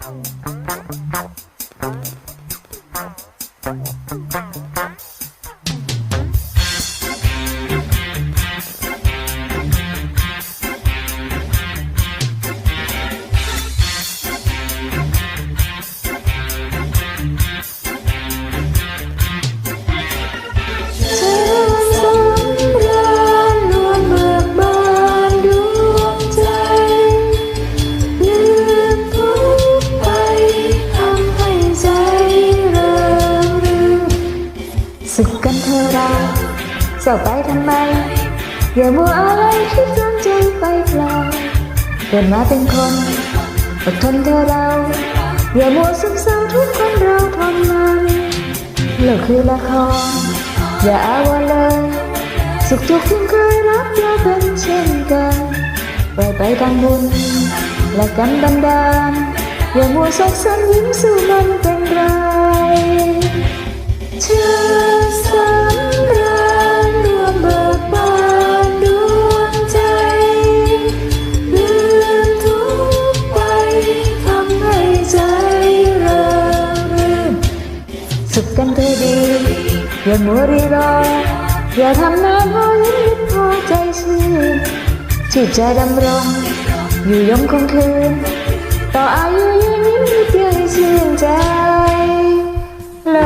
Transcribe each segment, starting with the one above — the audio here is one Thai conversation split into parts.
เเศร้าไปทำไม อย่ามัวอะไรคิดจนใจไปเปล่าเกิดมาเป็นคนอดทนเธอเรา อย่ามัวซึมเศร้าทุกคนเราทนมันโลกคือละครอย่าอาวรเลยสุขทุกข์ที่เคยรับเราเป็นเช่นกันปล่อยไปทางบุญและกันบันดาลอย่ามัวซกสันยิ้มสู้มันเป็นไรเชื่อ อย่ามัวรีรอ อย่าทำนานพอยิ้มพอใจชื่นจิตใจดำรง อยู่ยงคงคืน ต่ออายุยืนยิ้มเดียวให้ชื่นใจ โล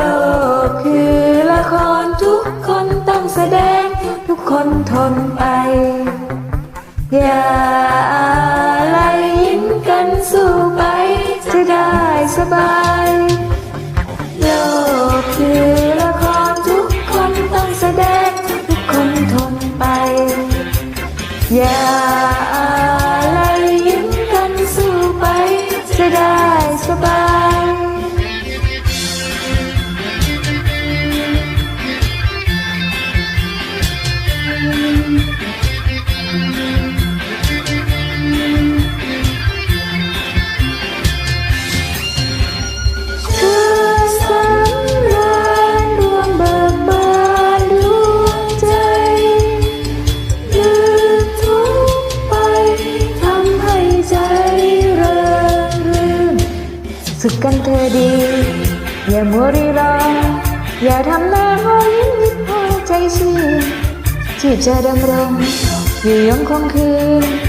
กคือละครทุกคนต้องแสดง ทุกคนทนไป อย่าอะไรยิ้มกันสู้ไป จะได้สบาย อ สุขกันเธอดี อย่ามัวรีรอ อย่าทำหน้าหอยิ้มนิดพอใจชื่นที่จะดำรงอยู่ยงคงคืน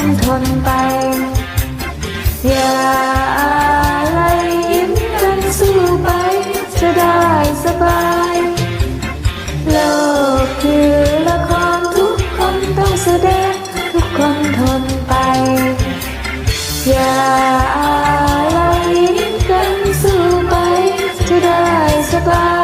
นทนไป อย่าอะไรยิ้มกันสู้ไป จะได้สบาย โลกคือละครทุกคนต้องแสดงทุกคนทนไป อย่าอะไรยิ้มกันสู้ไป จะได้สบาย